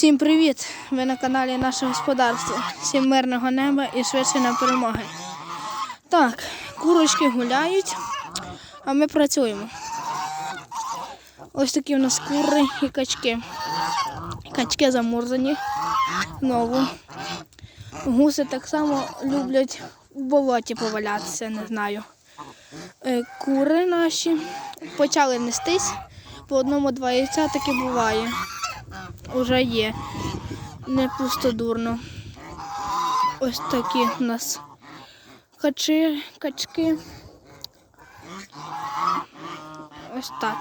Всім привіт! Ви на каналі Наше Господарство. Всім мирного неба і швидше на перемоги. Так, курочки гуляють, а ми працюємо. Ось такі у нас кури і качки. Качки замурзані знову. Гуси так само люблять у болоті повалятися, не знаю. Е, Кури наші почали нестись, по одному-два яйця таке буває. Уже є. Не пустодурно. Ось такі у нас качи, качки. Ось так.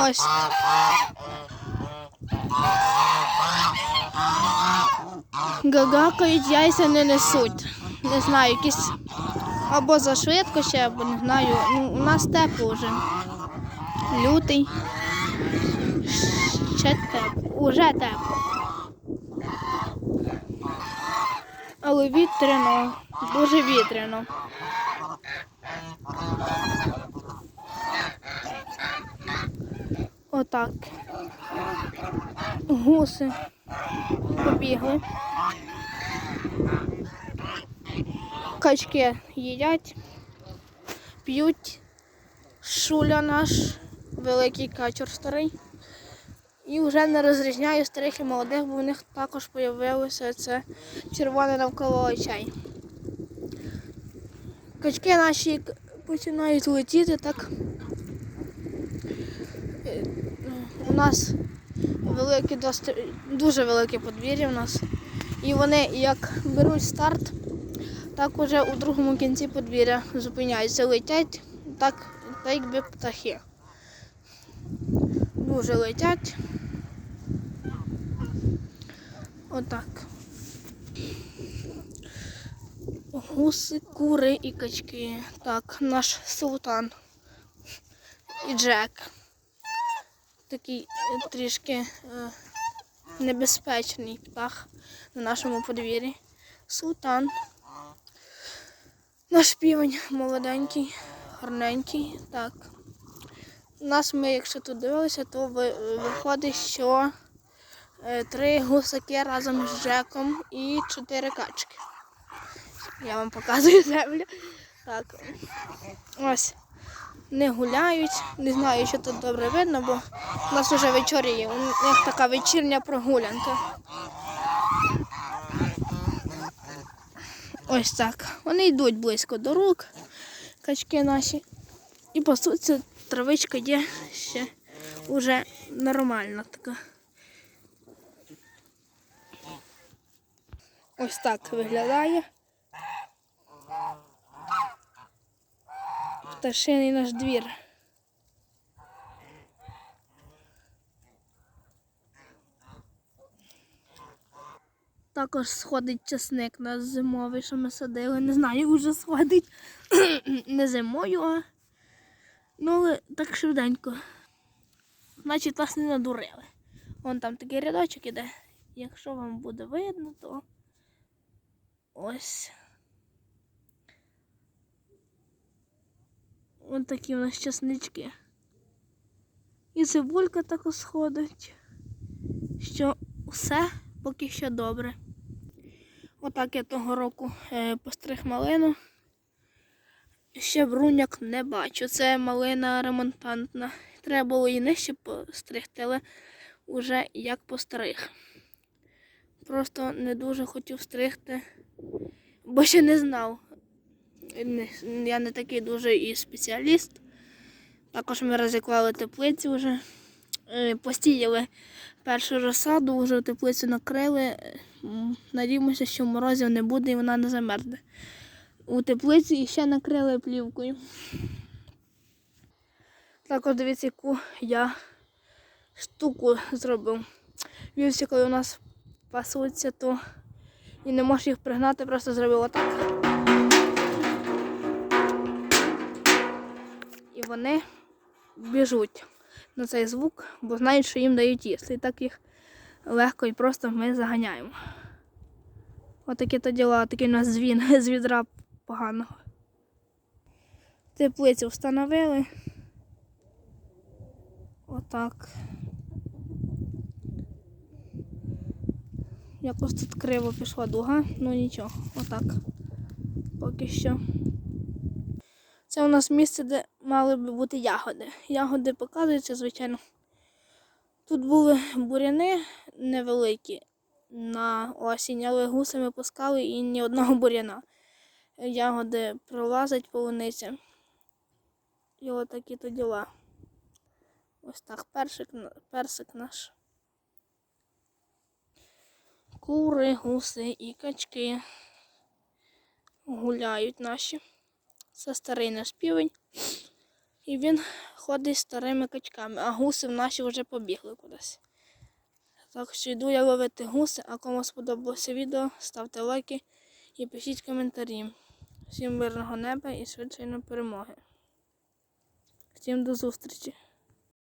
Ось. Гагакають, яйця не несуть. Не знаю, якісь або за швидко ще, або не знаю. Ну, у нас тепло вже. Лютий. Ще тепло. Уже тепло. Але вітряно. Дуже вітряно. Отак. Гуси побігли. Качки їдять, п'ють. Шуля наш, великий качур старий. І вже не розрізняю старих і молодих, бо в них також з'явилося це червоне навколо очей. Качки наші починають летіти так. Е, У нас велике, дуже велике подвір'я у нас. І вони як беруть старт, так уже у другому кінці подвір'я зупиняються, летять, так, так якби птахи. Дуже летять. Отак. Гуси, кури і качки. Так, наш султан і Джек. Такий трішки е, небезпечний птах на нашому подвір'ї. Султан. Наш півень молоденький, гарненький. Так. Нас ми, якщо тут дивилися, то виходить, що е, три гусаки разом з Джеком і чотири качки. Я вам показую землю. Так. Ось. Не гуляють. Не знаю, що тут добре видно, бо у нас вже вечоріє. У них така вечірня прогулянка. Ось так. Вони йдуть близько до рук, качки наші. І пасуться, травичка є ще уже нормальна така. Ось так виглядає. Пташиний наш двір. Також сходить часник наш зимовий, що ми садили. Не знаю, вже сходить не зимою, а ну але так швиденько. Значить, вас не надурили. Вон там такий рядочок іде. Якщо вам буде видно, то ось. Ось такі у нас часнички. І цибулька також сходить. Що все поки що добре. Отак я того року е, постриг малину. Ще бруняк не бачу. Це малина ремонтантна. Треба було її нижче постригти, але вже як постриг. Просто не дуже хотів стригти, бо ще не знав. Я не такий дуже і спеціаліст. Також ми розіклали теплиці вже. Е, Посіяли першу розсаду, вже теплицю накрили. Надіємося, що морозів не буде і вона не замерзне. У теплиці і ще накрили плівкою. Також дивіться, яку я штуку зробив. Вівці, коли у нас пасуться, то і не можеш їх пригнати, просто зробив отак. І вони біжуть на цей звук, бо знають, що їм дають їсти. І так їх легко і просто ми заганяємо. Отакі то діла, такий у нас дзвін з відра поганого. Теплицю встановили. Отак. Якось тут криво пішла дуга, ну нічого, отак. Поки що. Це у нас місце, де мали би бути ягоди. Ягоди показуються, звичайно. Тут були буряни невеликі на осінь, але гуси ми пускали і ні одного буряна. Ягоди пролазять полуниця. І отакі то діла. Ось так, персик, персик наш. Кури, гуси і качки гуляють наші. Це старий наш півень. І він ходить старими качками, а гуси в наші вже побігли кудись. Так що йду я ловити гуси, а кому сподобалося відео, ставте лайки і пишіть коментарі. Всім мирного неба і швидшої перемоги. Всім до зустрічі!